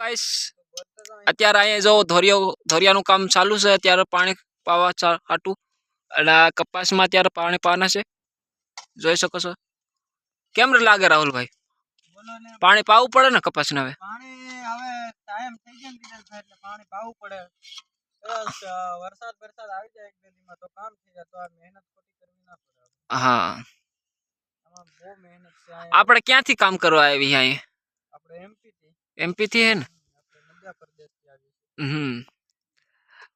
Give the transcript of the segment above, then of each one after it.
Guys અત્યારે અહીંયા જો ધોરિયો ધોરિયાનું કામ ચાલુ છે અત્યારે પાણી પાવા હાટું. અને આ કપાસમાં અત્યારે પાણી પાવાના છે. જોઈ શકો છો. કેમ લાગે રાહુલભાઈ? પાણી પાવું પડે ને કપાસને હવે? હા. આપણે ક્યાંથી કામ કરવા આવી અહીંયા? એમપી થી એમપી થી હે ને આપણે મધ્યપ્રદેશ થી આવી હમ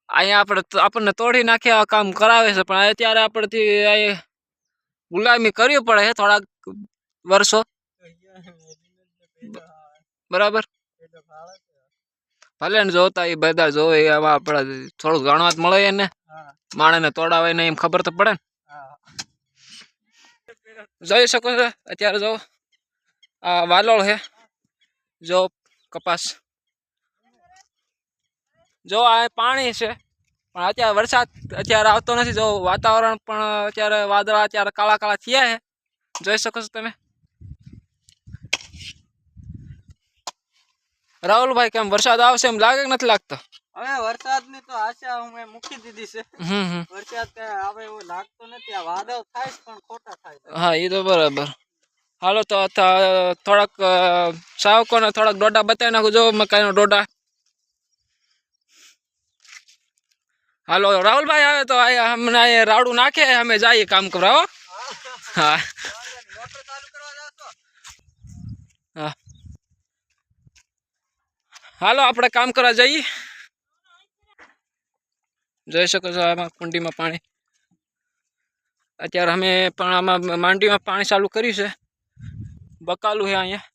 અહીંયા આપણે તો- આપણને તોડી નાખે આ કામ કરાવે છે પણ અત્યારે આપણથી અહીં ગુલામી કરવી પડે છે થોડાક વર્ષો તો અહીંયા મેં પેલો બરાબર પેલો ફાળે છે ભલે ને જોતા એ બધા જોવે એ આમાં આપણે થોડું જાણવા જ મળે એને હા માણસને તોડાવે ને એમ ખબર તો પડે ને હા જોઈ શકો છો અત્યારે જો આ વાલોળ છે જો કપાસ જો આ પાણી છે પણ અત્યારે વરસાદ અત્યારે આવતો નથી જો વાતાવરણ પણ અત્યારે વાદળા અત્યારે કાળા કાળા થયા છે જોઈ શકો છો તમે રાહુલભાઈ કેમ વરસાદ આવશે એમ લાગે કે નથી લાગતો હવે વરસાદની તો આશા હું મૂકી દીધી છે હમ હમ વરસાદ કઈ આવે એવું લાગતું નથી આ વાદળ થાય છે પણ ખોટા થાય છે હા એ તો બરાબર હાલો, તો થોડાક સાવકોને થોડાક ડોડા બતાવી નાખું. જો મકાઈનો ડોડા હાલો, રાહુલભાઈ આવે તો અમને રાવડું નાખે, અમે જઈએ કામ કરાવો હા. હા. હાલો, આપણે કામ કરવા જઈએ. જોઈ શકો છો, આમાં કુંડીમાં પાણી. અત્યારે અમે પણ આમાં માંડીમાં પાણી ચાલુ કર્યું છે. bakal lu ya.